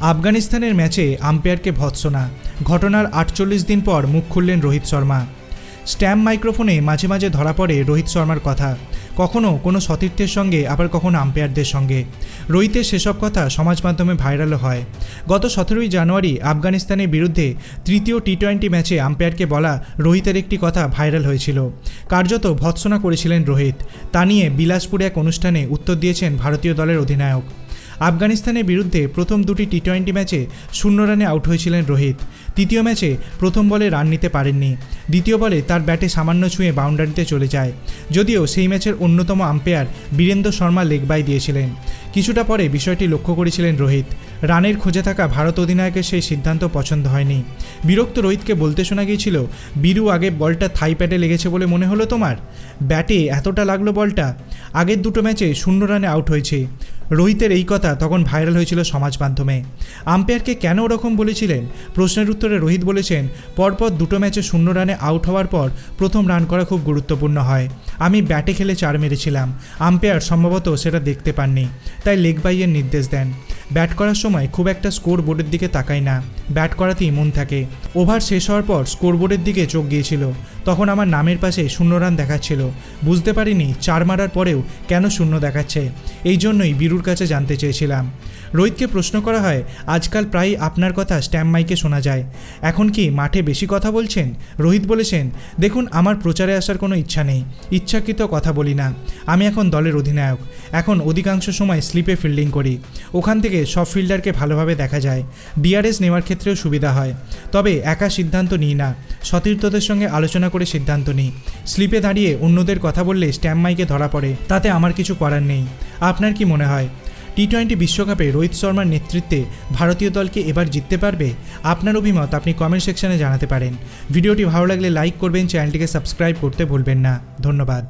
আফগানিস্তানের ম্যাচে আম্পায়ারকে ভৎসনা। ঘটনার আটচল্লিশ দিন পর মুখ খুললেন রোহিত শর্মা। স্ট্যাম্প মাইক্রোফোনে মাঝে মাঝে ধরা পড়ে রোহিত শর্মার কথা। কখনও কোনো সতীর্থের সঙ্গে, আবার কখনো আম্পায়ারদের সঙ্গে। রোহিতের সেসব কথা সমাজ মাধ্যমে ভাইরালও হয়। গত সতেরোই জানুয়ারি আফগানিস্তানের বিরুদ্ধে তৃতীয় টি টোয়েন্টি ম্যাচে আম্পায়ারকে বলা রোহিতের একটি কথা ভাইরাল হয়েছিল। কার্যত ভৎসনা করেছিলেন রোহিত। তা নিয়ে বিলাসপুরে এক অনুষ্ঠানে উত্তর দিয়েছেন ভারতীয় দলের অধিনায়ক। আফগানিস্তানের বিরুদ্ধে প্রথম দুটি টি টোয়েন্টি ম্যাচে শূন্য রানে আউট হয়েছিলেন রোহিত। তৃতীয় ম্যাচে প্রথম বলে রান নিতে পারেননি। দ্বিতীয় বলে তার ব্যাটে সামান্য ছুঁয়ে বাউন্ডারিতে চলে যায়। যদিও সেই ম্যাচের অন্যতম umpire Virendra Sharma leg bye দিয়েছিলেন। কিছুটা পরে বিষয়টি লক্ষ্য করেছিলেন রোহিত। রানের খোঁজে থাকা ভারত অধিনায়কের সেই সিদ্ধান্ত পছন্দ হয়নি। বিরক্ত রোহিতকে বলতে শোনা গিয়েছিল, বীরু, আগে বলটা থাই প্যাডে লেগেছে বলে মনে হলো তোমার? ব্যাটে এতটা লাগল বলটা? আগের দুটো ম্যাচে শূন্য রানে আউট হয়েছে। রোহিতের এই কথা তখন ভাইরাল হয়েছিল সমাজ মাধ্যমে। আম্পায়ারকে কেন ওরকম বলেছিলেন? প্রশ্নের উত্তরে রোহিত বলেছেন, পরপর দুটো ম্যাচে শূন্য রানে আউট হওয়ার পর প্রথম রান করা খুব গুরুত্বপূর্ণ হয়। আমি ব্যাটে খেলে চার মেরেছিলাম। আম্পায়ার সম্ভবত সেটা দেখতে পাননি, তাই লেগ বাইয়ের নির্দেশ দেন। ব্যাট করার সময় খুব একটা স্কোর বোর্ডের দিকে তাকাই না। ব্যাট করাতেই মন থাকে। ওভার শেষ হওয়ার পর স্কোর বোর্ডের দিকে চোখ গিয়েছিল। তখন আমার নামের পাশে শূন্য রান দেখাচ্ছিল। বুঝতে পারিনি চার মারার পরেও কেন শূন্য দেখাচ্ছে। এই জন্যই বীরুর কাছে জানতে চেয়েছিলাম। রোহিতকে প্রশ্ন করা হয়, আজকাল প্রায়ই আপনার কথা স্ট্যাম্প মাইকে শোনা যায়। এখন কি মাঠে বেশি কথা বলছেন? রোহিত বলেছেন, দেখুন, আমার প্রচারে আসার কোনো ইচ্ছা নেই। ইচ্ছাকৃত কথা বলি না। আমি এখন দলের অধিনায়ক। এখন অধিকাংশ সময় স্লিপে ফিল্ডিং করি। ওখান থেকে সব ফিল্ডারকে ভালোভাবে দেখা যায়। ডিআরএস নেওয়ার ক্ষেত্রেও সুবিধা হয়। তবে একা সিদ্ধান্ত নিই না। সতীর্থদের সঙ্গে আলোচনা করে সিদ্ধান্ত নিই। স্লিপে দাঁড়িয়ে অন্যদের কথা বললে স্ট্যাম্প মাইকে ধরা পড়ে। তাতে আমার কিছু করার নেই। আপনার কি মনে হয়? টি টোয়েন্টি বিশ্বকাপে রোহিত শর্মার নেতৃত্বে ভারতীয় দলকে এবার জিততে পারবে? আপনার অভিমত আপনি কমেন্ট সেকশনে জানাতে পারেন। ভিডিওটি ভালো লাগলে লাইক করবেন, চ্যানেলটিকে সাবস্ক্রাইব করতে ভুলবেন না। ধন্যবাদ।